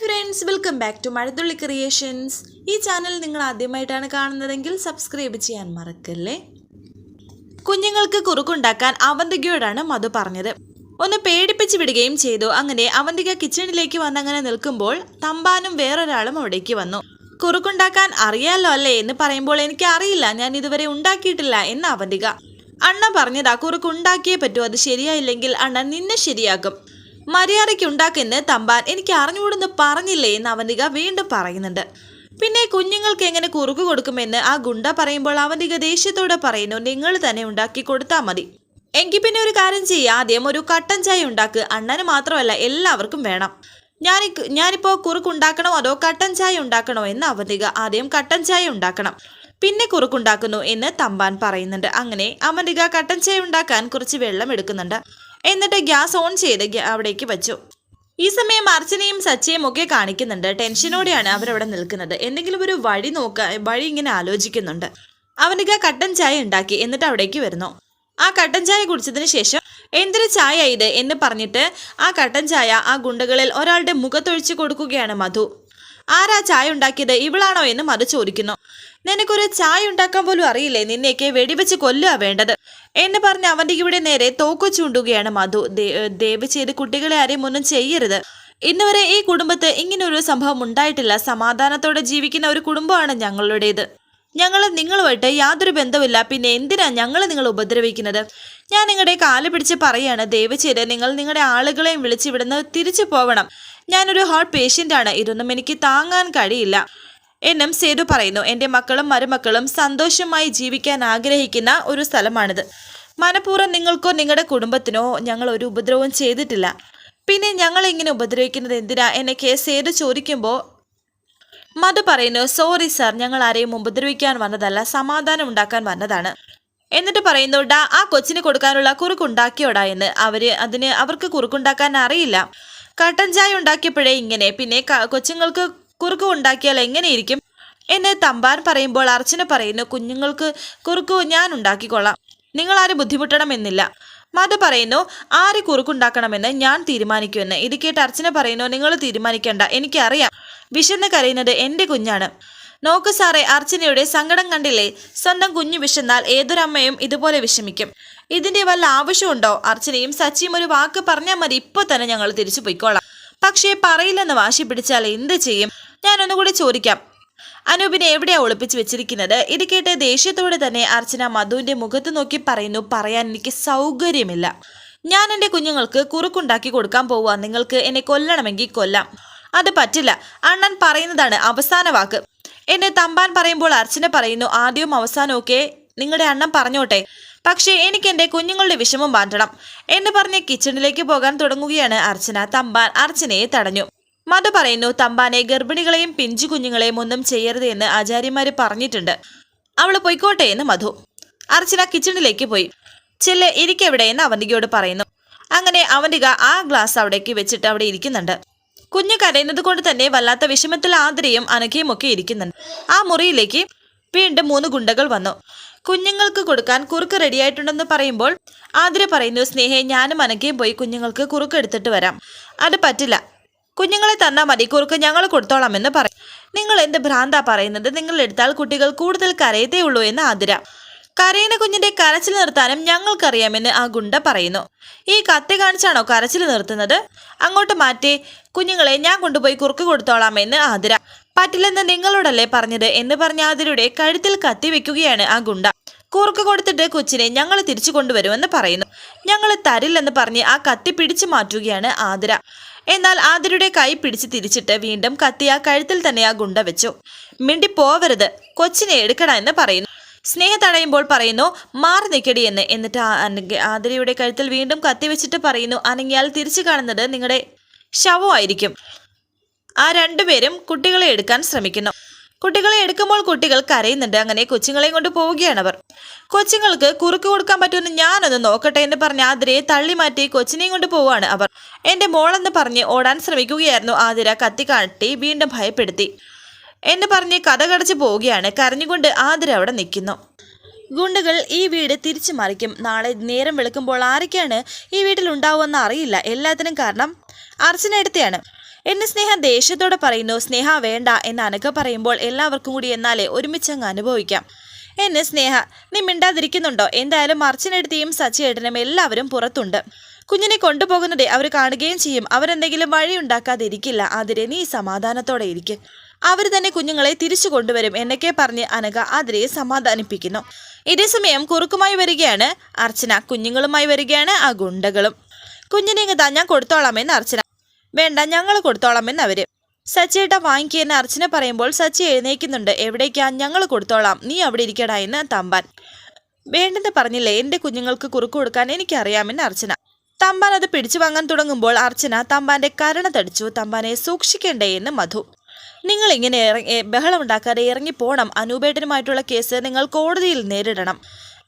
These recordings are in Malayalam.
Friends welcome back to Mazhathulli creations ഈ ചാനൽ നിങ്ങൾ ആദ്യമായിട്ടാണ് കാണുന്നതെങ്കിൽ സബ്സ്ക്രൈബ് ചെയ്യാൻ മറക്കല്ലേ? കുഞ്ഞുങ്ങൾക്ക് കുറുക്കുണ്ടാക്കാൻ അവന്തികയോടാണ് മധു പറഞ്ഞത്. ഒന്ന് പേടിപ്പിച്ച് വിടുകയും ചെയ്തു. അങ്ങനെ അവന്തിക കിച്ചണിലേക്ക് വന്നങ്ങനെ നിൽക്കുമ്പോൾ തമ്പാനും വേറൊരാളും അവിടേക്ക് വന്നു. കുറുക്കുണ്ടാക്കാൻ അറിയാലോ അല്ലേ എന്ന് പറയുമ്പോൾ എനിക്ക് അറിയില്ല ഞാൻ ഇതുവരെ ഉണ്ടാക്കിയിട്ടില്ല എന്ന് അവന്തിക. അണ്ണ പറഞ്ഞതാ കുറുക്കുണ്ടാക്കിയേ പറ്റൂ അത് ശരിയായില്ലെങ്കിൽ അണ്ണൻ നിന്നെ ശരിയാക്കും. മര്യാദയ്ക്ക് ഉണ്ടാക്കെന്ന് തമ്പാൻ എനിക്ക് അറിഞ്ഞുകൂടെന്ന് പറഞ്ഞില്ലേ എന്ന് അവനിക വീണ്ടും പറയുന്നുണ്ട്. പിന്നെ കുഞ്ഞുങ്ങൾക്ക് എങ്ങനെ കുറുക്ക് കൊടുക്കുമെന്ന് ആ ഗുണ്ട പറയുമ്പോൾ അവനിക ദേഷ്യത്തോടെ പറയുന്നു നിങ്ങൾ തന്നെ ഉണ്ടാക്കി കൊടുത്താൽ മതി. എങ്കിൽ പിന്നെ ഒരു കാര്യം ചെയ്യുക ആദ്യം ഒരു കട്ടൻ ചായ ഉണ്ടാക്ക്. അണ്ണന് മാത്രമല്ല എല്ലാവർക്കും വേണം. ഞാൻ ഞാനിപ്പോൾ കുറുക്കുണ്ടാക്കണോ അതോ കട്ടൻ ചായ ഉണ്ടാക്കണോ എന്ന് അവനിക ആദ്യം കട്ടൻ ചായ ഉണ്ടാക്കണം. പിന്നെ കുറുക്കുണ്ടാക്കുന്നു എന്ന് തമ്പാൻ പറയുന്നുണ്ട്. അങ്ങനെ അവന്തിക കട്ടൻ ചായ ഉണ്ടാക്കാൻ കുറച്ച് വെള്ളം എടുക്കുന്നുണ്ട്. എന്നിട്ട് ഗ്യാസ് ഓൺ ചെയ്ത് അവിടേക്ക് വെച്ചു. ഈ സമയം അർച്ചനയും സച്ചയും ഒക്കെ കാണിക്കുന്നുണ്ട്. ടെൻഷനോടെയാണ് അവരവിടെ നിൽക്കുന്നത്. എന്തെങ്കിലും ഒരു വഴി നോക്കാൻ വഴി ഇങ്ങനെ ആലോചിക്കുന്നുണ്ട്. അവനൊക്കെ ആ കട്ടൻ ചായ ഉണ്ടാക്കി എന്നിട്ട് അവിടേക്ക് വരുന്നു. ആ കട്ടൻ ചായ കുടിച്ചതിന് ശേഷം എന്തൊരു ചായ ഇത്? എന്ന് പറഞ്ഞിട്ട് ആ കട്ടൻ ചായ ആ ഗുണ്ടകളിൽ ഒരാളുടെ മുഖത്തൊഴിച്ചു കൊടുക്കുകയാണ് മധു. ആരാ ചായ ഉണ്ടാക്കിയത്? ഇവളാണോ എന്ന് മധു ചോദിക്കുന്നു. നിനക്കൊരു ചായ ഉണ്ടാക്കാൻ പോലും അറിയില്ലേ? നിന്നെയൊക്കെ വെടിവെച്ച് കൊല്ലുക വേണ്ടത്. എന്ന് പറഞ്ഞ് അവന്റെ ഇവിടെ നേരെ തോക്ക് ചൂണ്ടുകയാണ് മധു. ദയവ് ചെയ്ത് കുട്ടികളെ ആരെയും ഒന്നും ചെയ്യരുത്. ഇന്നുവരെ ഈ കുടുംബത്ത് ഇങ്ങനൊരു സംഭവം ഉണ്ടായിട്ടില്ല. സമാധാനത്തോടെ ജീവിക്കുന്ന ഒരു കുടുംബമാണ് ഞങ്ങളുടേത്. ഞങ്ങൾ നിങ്ങളുമായിട്ട് യാതൊരു ബന്ധവുമില്ല. പിന്നെ എന്തിനാ ഞങ്ങൾ നിങ്ങൾ ഉപദ്രവിക്കുന്നത്? ഞാൻ നിങ്ങളുടെ കാൽ പിടിച്ച് പറയാണ് ദയവചെയ്ത് നിങ്ങൾ നിങ്ങളുടെ ആളുകളെയും വിളിച്ച് ഇവിടുന്ന് തിരിച്ചു പോവണം. ഞാനൊരു ഹാർട്ട് പേഷ്യന്റ് ആണ്. ഇതൊന്നും എനിക്ക് താങ്ങാൻ കഴിയില്ല. എന്നും സേതു പറയുന്നു. എന്റെ മക്കളും മരുമക്കളും സന്തോഷമായി ജീവിക്കാൻ ആഗ്രഹിക്കുന്ന ഒരു സ്ഥലമാണിത്. മനഃപൂർവം നിങ്ങൾക്കോ നിങ്ങളുടെ കുടുംബത്തിനോ ഞങ്ങൾ ഒരു ഉപദ്രവവും ചെയ്തിട്ടില്ല. പിന്നെ ഞങ്ങളിങ്ങനെ ഉപദ്രവിക്കുന്നത്? എന്തിനാ? എന്നെ കേസ് സേതു ചോദിക്കുമ്പോൾ മധു പറയുന്നു സോറി സർ ഞങ്ങൾ ആരെയും ഉപദ്രവിക്കാൻ വന്നതല്ല സമാധാനം ഉണ്ടാക്കാൻ വന്നതാണ്. എന്നിട്ട് പറയുന്നു ഡാ ആ കൊച്ചിന് കൊടുക്കാനുള്ള കുറുക്കുണ്ടാക്കിയോടാ എന്ന്. അവർ അതിന് അവർക്ക് കുറുക്കുണ്ടാക്കാൻ അറിയില്ല. കട്ടൻ ചായ ഉണ്ടാക്കിയപ്പോഴേ ഇങ്ങനെ പിന്നെ കൊച്ചുങ്ങൾക്ക് കുറുക്ക് ഉണ്ടാക്കിയാൽ എങ്ങനെയിരിക്കും? എന്നെ തമ്പാൻ പറയുമ്പോൾ അർച്ചന പറയുന്നു കുഞ്ഞുങ്ങൾക്ക് കുറുക്ക് ഞാൻ ഉണ്ടാക്കിക്കൊള്ളാം. നിങ്ങൾ ആരും ബുദ്ധിമുട്ടണമെന്നില്ല മധു പറയുന്നു ആര് കുറുക്കുണ്ടാക്കണമെന്ന് ഞാൻ തീരുമാനിക്കുമെന്ന്. ഇത് കേട്ട് അർച്ചന പറയുന്നു നിങ്ങൾ തീരുമാനിക്കേണ്ട എനിക്കറിയാം. വിശന്ന് കരയുന്നത് എന്റെ കുഞ്ഞാണ്. നോക്ക് സാറേ അർച്ചനയുടെ സങ്കടം കണ്ടില്ലേ? സ്വന്തം കുഞ്ഞു വിശന്നാൽ ഏതൊരമ്മയും ഇതുപോലെ വിഷമിക്കും. ഇതിന്റെ വല്ല ആവശ്യമുണ്ടോ? അർച്ചനയും സച്ചിയും ഒരു വാക്ക് പറഞ്ഞാൽ മതി ഇപ്പോൾ തന്നെ ഞങ്ങൾ തിരിച്ചു പോയിക്കോളാം. പക്ഷേ പറയില്ലെന്ന് വാശി പിടിച്ചാൽ എന്ത് ചെയ്യും? ഞാനൊന്നുകൂടി ചോദിക്കാം. അനൂപിനെ എവിടെയാ ഒളിപ്പിച്ചു വെച്ചിരിക്കുന്നത്? ഇത് കേട്ട് ദേഷ്യത്തോടെ തന്നെ അർച്ചന മധുവിന്റെ മുഖത്ത് നോക്കി പറയുന്നു പറയാൻ എനിക്ക് സൗകര്യമില്ല. ഞാൻ എന്റെ കുഞ്ഞുങ്ങൾക്ക് കുറുക്കുണ്ടാക്കി കൊടുക്കാൻ പോവുക. നിങ്ങൾക്ക് എന്നെ കൊല്ലണമെങ്കിൽ കൊല്ലാം. അത് പറ്റില്ല. അണ്ണൻ പറയുന്നതാണ് അവസാന വാക്ക്. എന്നെ തമ്പാൻ പറയുമ്പോൾ അർച്ചന പറയുന്നു ആദ്യവും അവസാനവും നിങ്ങളുടെ അണ്ണൻ പറഞ്ഞോട്ടെ. പക്ഷേ എനിക്ക് എന്റെ കുഞ്ഞുങ്ങളുടെ വിഷമം മാറ്റണം എന്ന് പറഞ്ഞ് കിച്ചണിലേക്ക് പോകാൻ തുടങ്ങുകയാണ് അർച്ചന. തമ്പാൻ അർച്ചനയെ തടഞ്ഞു. മധു പറയുന്നു തമ്പാനെ ഗർഭിണികളെയും പിഞ്ചു കുഞ്ഞുങ്ങളെയും ഒന്നും ചെയ്യരുത് എന്ന് ആചാര്യന്മാര് പറഞ്ഞിട്ടുണ്ട്. അവൾ പൊയ്ക്കോട്ടെ എന്ന് മധു. അർച്ചന കിച്ചണിലേക്ക് പോയി. ചെല്ല് ഇരിക്കെവിടെ എന്ന് അവന്തികയോട് പറയുന്നു. അങ്ങനെ അവന്തിക ആ ഗ്ലാസ് അവിടേക്ക് വെച്ചിട്ട് അവിടെ ഇരിക്കുന്നുണ്ട്. കുഞ്ഞ് കരയുന്നത് കൊണ്ട് തന്നെ വല്ലാത്ത വിഷമത്തിൽ ആതിരയും അനഘയും ഒക്കെ ഇരിക്കുന്നുണ്ട്. ആ മുറിയിലേക്ക് വീണ്ടും മൂന്ന് ഗുണ്ടകൾ വന്നു. കുഞ്ഞുങ്ങൾക്ക് കൊടുക്കാൻ കുറുക്ക് റെഡിയായിട്ടുണ്ടെന്ന് പറയുമ്പോൾ ആതിര പറയുന്നു സ്നേഹയെ ഞാനും അനഘയും പോയി കുഞ്ഞുങ്ങൾക്ക് കുറുക്ക് എടുത്തിട്ട് വരാം. അത് പറ്റില്ല. കുഞ്ഞുങ്ങളെ തന്നാൽ മതി. കുറുക്ക് ഞങ്ങൾ കൊടുത്തോളാമെന്ന് പറയും. നിങ്ങൾ എന്ത് ഭ്രാന്താ പറയുന്നത്? നിങ്ങൾ എടുത്താൽ കുട്ടികൾ കൂടുതൽ കരയത്തേ ഉള്ളൂ എന്ന് ആതിര കരയുന്ന കുഞ്ഞിന്റെ കരച്ചിൽ നിർത്താനും ഞങ്ങൾക്കറിയാമെന്ന് ആ ഗുണ്ട പറയുന്നു. ഈ കത്തി കാണിച്ചാണോ കരച്ചിൽ നിർത്തുന്നത്? അങ്ങോട്ട് മാറ്റി കുഞ്ഞുങ്ങളെ ഞാൻ കൊണ്ടുപോയി കുറുക്ക് കൊടുത്തോളാമെന്ന് ആതിര. പറ്റില്ലെന്ന് നിങ്ങളോടല്ലേ പറഞ്ഞത് എന്ന് പറഞ്ഞ ആതിരയുടെ കഴുത്തിൽ കത്തി വെക്കുകയാണ് ആ ഗുണ്ട. കുറുക്ക് കൊടുത്തിട്ട് കൊച്ചിനെ ഞങ്ങൾ തിരിച്ചു കൊണ്ടുവരുമെന്ന് പറയുന്നു. ഞങ്ങൾ തരില്ലെന്ന് പറഞ്ഞ് ആ കത്തി പിടിച്ചു മാറ്റുകയാണ് ആതിര. എന്നാൽ ആതിരയുടെ കൈ പിടിച്ച് തിരിച്ചിട്ട് വീണ്ടും കത്തി ആ കഴുത്തിൽ തന്നെ ആ ഗുണ്ട വെച്ചു. മിണ്ടി പോവരുത് കൊച്ചിനെ എടുക്കണ എന്ന് പറയുന്നു. സ്നേഹ തടയുമ്പോൾ പറയുന്നു മാറി നിൽക്കടി എന്ന്. എന്നിട്ട് ആതിരയുടെ കഴുത്തിൽ വീണ്ടും കത്തി വെച്ചിട്ട് പറയുന്നു അനങ്ങിയാൽ തിരിച്ചു കാണുന്നത് നിങ്ങളുടെ ശവമായിരിക്കും. ആ രണ്ടുപേരും കുട്ടികളെ എടുക്കാൻ ശ്രമിക്കുന്നു. കുട്ടികളെ എടുക്കുമ്പോൾ കുട്ടികൾ കരയുന്നുണ്ട്. അങ്ങനെ കൊച്ചുങ്ങളെയും കൊണ്ട് പോവുകയാണ് അവർ. കൊച്ചുങ്ങൾക്ക് കുറുക്ക് കൊടുക്കാൻ പറ്റുമെന്ന് ഞാനൊന്ന് നോക്കട്ടെ എന്ന് പറഞ്ഞ് ആതിരയെ തള്ളി മാറ്റി കൊച്ചിനെയും കൊണ്ട് പോവാണ് അവർ. എന്റെ മോളെന്ന് പറഞ്ഞ് ഓടാൻ ശ്രമിക്കുകയായിരുന്നു ആതിര കത്തി കാട്ടി വീണ്ടും ഭയപ്പെടുത്തി. എന്ന് പറഞ്ഞ് കഥ കടച്ച് പോവുകയാണ്. കരഞ്ഞുകൊണ്ട് ആതിര അവിടെ നിൽക്കുന്നു. ഗുണ്ടകൾ ഈ വീട് തിരിച്ചു മറിക്കും. നാളെ നേരം വെളുക്കുമ്പോൾ ആരൊക്കെയാണ് ഈ വീട്ടിൽ ഉണ്ടാവുമെന്ന് അറിയില്ല. എല്ലാത്തിനും കാരണം അർച്ചന എടുത്തയാണ്. എന്നെ സ്നേഹ ദേഷ്യത്തോടെ പറയുന്നു. സ്നേഹ വേണ്ട എന്ന് അനക്ക പറയുമ്പോൾ എല്ലാവർക്കും കൂടി എന്നാലേ ഒരുമിച്ചങ്ങ് അനുഭവിക്കാം. എന്നെ സ്നേഹ നീ മിണ്ടാതിരിക്കുന്നുണ്ടോ? എന്തായാലും അർച്ചനെടുത്തിയും സച്ചിയേട്ടനും എല്ലാവരും പുറത്തുണ്ട്. കുഞ്ഞിനെ കൊണ്ടുപോകുന്നത് അവർ കാണുകയും ചെയ്യും. അവരെന്തെങ്കിലും വഴി ഉണ്ടാക്കാതിരിക്കില്ല അതിരെ നീ സമാധാനത്തോടെ ഇരിക്ക്. അവർ തന്നെ കുഞ്ഞുങ്ങളെ തിരിച്ചു കൊണ്ടുവരും എന്നൊക്കെ പറഞ്ഞ് അനഘ ആതിരയെ സമാധാനിപ്പിക്കുന്നു. ഇതേസമയം കുറുക്കുമായി വരികയാണ് അർച്ചന. കുഞ്ഞുങ്ങളുമായി വരികയാണ് ആ ഗുണ്ടകളും. കുഞ്ഞിനെ ഇങ്ങതാ ഞാൻ കൊടുത്തോളാമെന്ന് അർച്ചന. വേണ്ട ഞങ്ങൾ കൊടുത്തോളാമെന്ന് അവർ. സച്ചിയേട്ട വാങ്ങിക്കുന്ന അർച്ചന പറയുമ്പോൾ സച്ചി എഴുന്നേക്കുന്നുണ്ട് എവിടേക്കാ? ഞങ്ങൾ കൊടുത്തോളാം. നീ അവിടെ ഇരിക്കടാ എന്ന് തമ്പാൻ. വേണ്ടെന്ന് പറഞ്ഞില്ലേ എന്റെ കുഞ്ഞുങ്ങൾക്ക് കുറുക്ക് കൊടുക്കാൻ എനിക്കറിയാമെന്ന് അർച്ചന. തമ്പാൻ അത് പിടിച്ചു വാങ്ങാൻ തുടങ്ങുമ്പോൾ അർച്ചന തമ്പാന്റെ കരണ തടിച്ചു. തമ്പാനെ സൂക്ഷിക്കണ്ടേ എന്ന് മധു. നിങ്ങൾ ഇങ്ങനെ ഇറങ്ങി ബഹളം ഉണ്ടാക്കാതെ ഇറങ്ങിപ്പോണം. അനൂപേട്ടനുമായിട്ടുള്ള കേസ് നിങ്ങൾ കോടതിയിൽ നേരിടണം.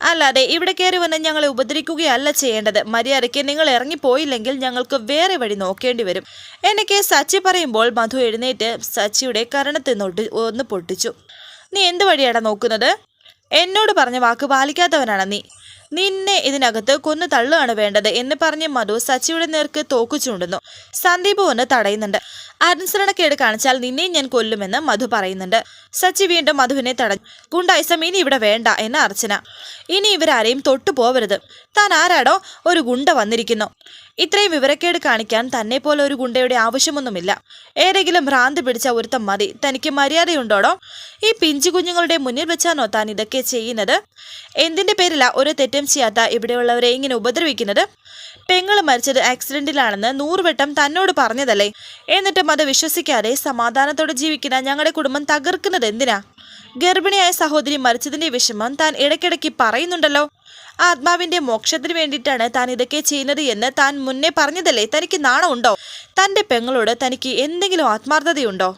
അല്ലാതെ ഇവിടെ കയറി വന്ന് ഞങ്ങളെ ഉപദ്രവിക്കുകയല്ല ചെയ്യേണ്ടത്. മര്യാദയ്ക്ക് നിങ്ങൾ ഇറങ്ങിപ്പോയില്ലെങ്കിൽ ഞങ്ങൾക്ക് വേറെ വഴി നോക്കേണ്ടി വരും. എനിക്ക് സച്ചി പറയുമ്പോൾ മധു എഴുന്നേറ്റ് സച്ചിയുടെ കരണത്തിൽ നിന്നൊട്ട് ഒന്ന് പൊട്ടിച്ചു. നീ എന്ത് വഴിയാടാ നോക്കുന്നത്? എന്നോട് പറഞ്ഞ വാക്ക് പാലിക്കാത്തവനാണ് നീ. നിന്നെ ഇതിനകത്ത് കൊന്നു തള്ളുകയാണ് വേണ്ടത് എന്ന് പറഞ്ഞ് മധു സച്ചിയുടെ നേർക്ക് തോക്കു ചൂണ്ടുന്നു. സന്ദീപ് ഒന്ന് തടയുന്നുണ്ട്. അനുസരണക്കേട് കാണിച്ചാൽ നിന്നെയും ഞാൻ കൊല്ലുമെന്ന് മധു പറയുന്നുണ്ട്. സച്ചി വീണ്ടും മധുവിനെ തടഞ്ഞു. ഗുണ്ടായിസം ഇനി ഇവിടെ വേണ്ട എന്ന് അർച്ചന. ഇനി ഇവരാരെയും തൊട്ടു പോവരുത് താൻ ആരാടോ? ഒരു ഗുണ്ട വന്നിരിക്കുന്നു. ഇത്രയും വിവരക്കേട് കാണിക്കാൻ തന്നെ പോലെ ഒരു ഗുണ്ടയുടെ ആവശ്യമൊന്നുമില്ല. ഏതെങ്കിലും ഭ്രാന്ത് പിടിച്ച ഒരുത്തം മതി. തനിക്ക് മര്യാദയുണ്ടോടോ? ഈ പിഞ്ചു കുഞ്ഞുങ്ങളുടെ മുന്നിൽ വെച്ചാണോ താൻ ഇതൊക്കെ ചെയ്യുന്നത്? എന്തിന്റെ പേരിലാ ഒരു തെറ്റും ചെയ്യാത്ത ഇവിടെയുള്ളവരെ ഇങ്ങനെ ഉപദ്രവിക്കുന്നത്? പെങ്ങൾ മരിച്ചത് ആക്സിഡന്റിലാണെന്ന് നൂറുവട്ടം തന്നോട് പറഞ്ഞതല്ലേ? എന്നിട്ടും അത് വിശ്വസിക്കാതെ സമാധാനത്തോടെ ജീവിക്കുന്ന ഞങ്ങളുടെ കുടുംബം തകർക്കുന്നത് എന്തിനാ? ഗർഭിണിയായ സഹോദരി മരിച്ചതിന്റെ വിഷമം താൻ ഇടയ്ക്കിടയ്ക്ക് പറയുന്നുണ്ടല്ലോ. ആത്മാവിന്റെ മോക്ഷത്തിന് വേണ്ടിയിട്ടാണ് താൻ ഇതൊക്കെ ചെയ്യുന്നത് എന്ന് താൻ മുന്നേ പറഞ്ഞതല്ലേ? തനിക്ക് നാണമുണ്ടോ? തന്റെ പെങ്ങളോട് തനിക്ക് എന്തെങ്കിലും ആത്മാർത്ഥതയുണ്ടോ?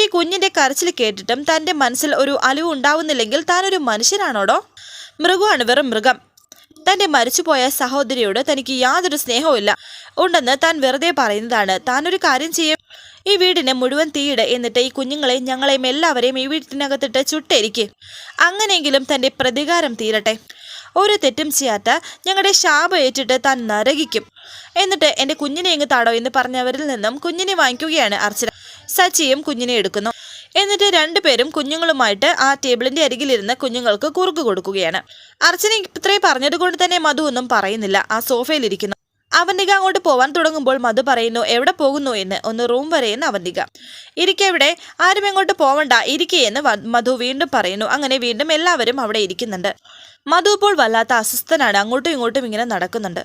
ഈ കുഞ്ഞിന്റെ കരച്ചിൽ കേട്ടിട്ടും തന്റെ മനസ്സിൽ ഒരു അലിവ് ഉണ്ടാവുന്നില്ലെങ്കിൽ താൻ ഒരു മനുഷ്യനാണോടോ? മൃഗമാണ് വെറും മൃഗം. തന്റെ മരിച്ചുപോയ സഹോദരിയോട് തനിക്ക് യാതൊരു സ്നേഹവുമില്ല ഉണ്ടെന്ന് താൻ വെറുതെ പറയുന്നതാണ്. ഒരു കാര്യം ചെയ്യും. ഈ വീടിന് മുഴുവൻ തീയിട് എന്നിട്ട് ഈ കുഞ്ഞുങ്ങളെ ഞങ്ങളെയും എല്ലാവരെയും ഈ വീട്ടിനകത്തിട്ട് ചുട്ടേരിക്കും. അങ്ങനെയെങ്കിലും തന്റെ പ്രതികാരം തീരട്ടെ. ഒരു തെറ്റും ചെയ്യാത്ത ഞങ്ങളുടെ ശാപം ഏറ്റിട്ട് താൻ നരകിക്കും. എന്നിട്ട് എന്റെ കുഞ്ഞിനെ ഇങ്ങ് താടോ എന്ന് പറഞ്ഞവരിൽ നിന്നും കുഞ്ഞിനെ വാങ്ങിക്കുകയാണ് അർച്ചന. സച്ചിയും കുഞ്ഞിനെ എടുക്കുന്നു. എന്നിട്ട് രണ്ടുപേരും കുഞ്ഞുങ്ങളുമായിട്ട് ആ ടേബിളിന്റെ അരികിലിരുന്ന് കുഞ്ഞുങ്ങൾക്ക് കുറുക്ക് കൊടുക്കുകയാണ്. അർച്ചന ഇത്രയും പറഞ്ഞതുകൊണ്ട് തന്നെ മധു ഒന്നും പറയുന്നില്ല. ആ സോഫയിലിരിക്കുന്നു അവന്തിക അങ്ങോട്ട് പോവാൻ തുടങ്ങുമ്പോൾ മധു പറയുന്നു എവിടെ പോകുന്നു എന്ന്? ഒന്ന് റൂം വരെയെന്ന് അവന്തിക ഇരിക്കെവിടെ ആരും എങ്ങോട്ട് പോവണ്ട. ഇരിക്കേ എന്ന് മധു വീണ്ടും പറയുന്നു. അങ്ങനെ വീണ്ടും എല്ലാവരും അവിടെ ഇരിക്കുന്നുണ്ട്. മധു ഇപ്പോൾ വല്ലാത്ത അസ്വസ്ഥനാണ്. അങ്ങോട്ടും ഇങ്ങോട്ടും ഇങ്ങനെ നടക്കുന്നുണ്ട്.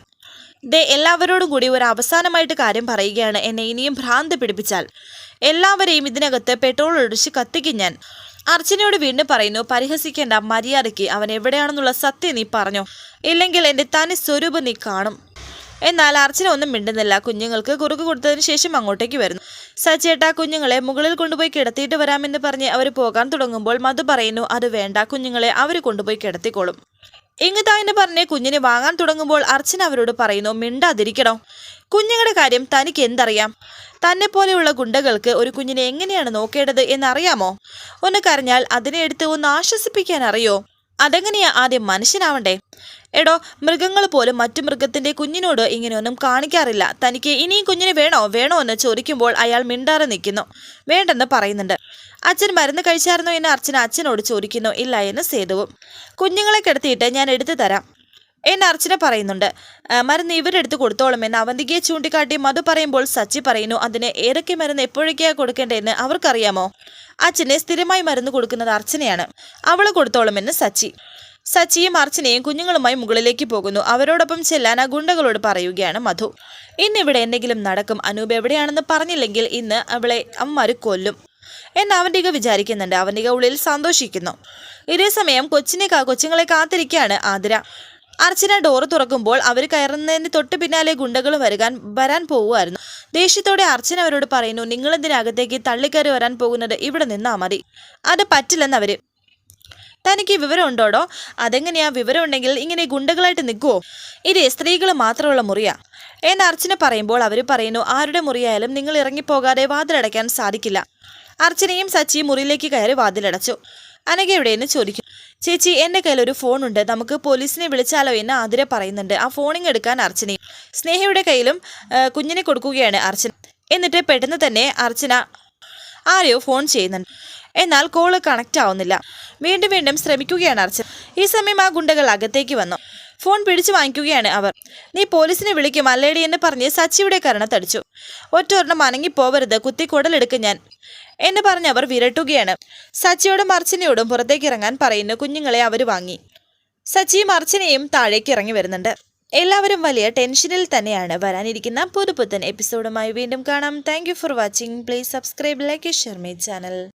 ദേ എല്ലാവരോടും കൂടി ഒരു അവസാനമായിട്ട് കാര്യം പറയുകയാണ് എന്നെ ഇനിയും ഭ്രാന്ത് പിടിപ്പിച്ചാൽ. എല്ലാവരെയും ഇതിനകത്ത് പെട്രോൾ ഒഴിച്ച് കത്തിക്കും ഞാൻ. അർച്ചനയോട് വീണ്ടും പറയുന്നു പരിഹസിക്കേണ്ട മര്യാദയ്ക്ക് അവൻ എവിടെയാണെന്നുള്ള സത്യം നീ പറഞ്ഞു? ഇല്ലെങ്കിൽ എന്റെ തനി സ്വരൂപം നീ കാണും. എന്നാൽ അർച്ചന ഒന്നും മിണ്ടുന്നില്ല. കുഞ്ഞുങ്ങൾക്ക് കുറുക്ക് കൊടുത്തതിന് ശേഷം അങ്ങോട്ടേക്ക് വരുന്നു. സച്ചേട്ട കുഞ്ഞുങ്ങളെ മുകളിൽ കൊണ്ടുപോയി കിടത്തിയിട്ട് വരാമെന്ന് പറഞ്ഞ് അവർ പോകാൻ തുടങ്ങുമ്പോൾ മധു പറയുന്നു അത് വേണ്ട കുഞ്ഞുങ്ങളെ അവർ കൊണ്ടുപോയി കിടത്തിക്കോളും. ഇങ്ങതാ പറഞ്ഞ് കുഞ്ഞിനെ വാങ്ങാൻ തുടങ്ങുമ്പോൾ അർച്ചന അവരോട് പറയുന്നു മിണ്ടാതിരിക്കണോ? കുഞ്ഞുങ്ങളുടെ കാര്യം തനിക്ക് എന്തറിയാം? തന്നെ പോലെയുള്ള ഗുണ്ടകൾക്ക് ഒരു കുഞ്ഞിനെ എങ്ങനെയാണ് നോക്കേണ്ടത് എന്നറിയാമോ? ഒന്ന് കരഞ്ഞാൽ അതിനെ എടുത്ത് ഒന്ന് ആശ്വസിപ്പിക്കാൻ അറിയോ? അതെങ്ങനെയാ ആദ്യം മനുഷ്യനാവണ്ടേ? എടോ മൃഗങ്ങൾ പോലും മറ്റു മൃഗത്തിന്റെ കുഞ്ഞിനോട് ഇങ്ങനെയൊന്നും കാണിക്കാറില്ല. തനിക്ക് ഇനിയും കുഞ്ഞിന് വേണോ? വേണോ എന്ന് ചോദിക്കുമ്പോൾ അയാൾ മിണ്ടാറെ നിൽക്കുന്നു. വേണ്ടെന്ന് പറയുന്നുണ്ട്. അച്ഛൻ മരുന്ന് കഴിച്ചായിരുന്നോ എന്ന് അർച്ചന അച്ഛനോട് ചോദിക്കുന്നു. ഇല്ല എന്ന് സേതുവും. കുഞ്ഞുങ്ങളെ കിടത്തിയിട്ട് ഞാൻ എടുത്തു തരാം. എന്ന് അർച്ചന പറയുന്നുണ്ട്. "ആ, മരുന്ന് ഇവരെടുത്ത് കൊടുത്തോളും എന്ന് അവന്തികയെ ചൂണ്ടിക്കാട്ടി മധു പറയുമ്പോൾ സച്ചി പറയുന്നു അതിന് ഏതൊക്കെ മരുന്ന് എപ്പോഴൊക്കെയാ കൊടുക്കേണ്ടതെന്ന് അവർക്കറിയാമോ? അച്ഛനെ സ്ഥിരമായി മരുന്ന് കൊടുക്കുന്നത് അർച്ചനയാണ്. അവൾ കൊടുത്തോളുമെന്ന് സച്ചി. സച്ചിയും അർച്ചനയും കുഞ്ഞുങ്ങളുമായി മുകളിലേക്ക് പോകുന്നു. അവരോടൊപ്പം ചെല്ലാൻ ആ ഗുണ്ടകളോട് പറയുകയാണ് മധു. ഇന്നിവിടെ എന്തെങ്കിലും നടക്കും. അനൂപ് എവിടെയാണെന്ന് പറഞ്ഞില്ലെങ്കിൽ ഇന്ന് അവളെ അമ്മമാര് കൊല്ലും. എന്ന് അവന്തിക വിചാരിക്കുന്നുണ്ട്. അവന്തിക ഉള്ളിൽ സന്തോഷിക്കുന്നു. ഇതേസമയം കൊച്ചിനെ കൊച്ചുങ്ങളെ കാത്തിരിക്കുകയാണ് ആതിര. അർച്ചന ഡോറ് തുറക്കുമ്പോൾ അവർ കയറുന്നതിന് തൊട്ട് പിന്നാലെ ഗുണ്ടകൾ വരുകാൻ വരാൻ പോവുമായിരുന്നു. ദേഷ്യത്തോടെ അർച്ചന അവരോട് പറയുന്നു നിങ്ങൾ ഇതിനകത്തേക്ക് തള്ളിക്കയറി വരാൻ പോകുന്നത്? ഇവിടെ നിന്നാ മതി. അത് പറ്റില്ലെന്നവര് തനിക്ക് വിവരം ഉണ്ടോടോ? അതെങ്ങനെയാ? വിവരം ഉണ്ടെങ്കിൽ ഇങ്ങനെ ഗുണ്ടകളായിട്ട് നിൽക്കുവോ? ഇത് സ്ത്രീകൾ മാത്രമുള്ള മുറിയാ. എന്ന് അർച്ചന പറയുമ്പോൾ അവർ പറയുന്നു ആരുടെ മുറിയായാലും നിങ്ങൾ ഇറങ്ങിപ്പോകാതെ വാതിലടയ്ക്കാൻ സാധിക്കില്ല. അർച്ചനയും സച്ചിയും മുറിയിലേക്ക് കയറി വാതിലടച്ചു. അനഘ എവിടെയെന്ന് ചോദിക്കും. ചേച്ചി എന്റെ കയ്യിൽ ഒരു ഫോൺ ഉണ്ട് നമുക്ക് പോലീസിനെ വിളിച്ചാലോ എന്ന് ആതിര പറയുന്നുണ്ട്. ആ ഫോണിങ് എടുക്കാൻ അർച്ചനയും സ്നേഹയുടെ കയ്യിലും കുഞ്ഞിനെ കൊടുക്കുകയാണ് അർച്ചന. എന്നിട്ട് പെട്ടെന്ന് തന്നെ അർച്ചന ആരെയോ ഫോൺ ചെയ്യുന്നുണ്ട്. എന്നാൽ കോൾ കണക്റ്റ് ആവുന്നില്ല. വീണ്ടും വീണ്ടും ശ്രമിക്കുകയാണ് അർച്ചന. ഈ സമയം ആ ഗുണ്ടകൾ അകത്തേക്ക് വന്നു. ഫോൺ പിടിച്ചു വാങ്ങിക്കുകയാണ് അവർ. നീ പോലീസിനെ വിളിക്കും അല്ലേടി എന്ന് പറഞ്ഞ് സച്ചിയുടെ കരണത്തടിച്ചു. ഒറ്റൊരെണ്ണം അനങ്ങിപ്പോവരുത് കുത്തി കുടലെടുക്കും ഞാൻ. എന്ന് പറഞ്ഞ് അവർ വിരട്ടുകയാണ്. സച്ചിയോടും അർച്ചനയോടും പുറത്തേക്ക് ഇറങ്ങാൻ പറയുന്ന കുഞ്ഞുങ്ങളെ അവർ വാങ്ങി. സച്ചിയും അർച്ചനയും താഴേക്ക് ഇറങ്ങി വരുന്നുണ്ട്. എല്ലാവരും വലിയ ടെൻഷനിൽ തന്നെയാണ് വരാനിരിക്കുന്ന പുതുപുത്തൻ എപ്പിസോഡുമായി വീണ്ടും കാണാം. Thank for watching please subscribe like share my channel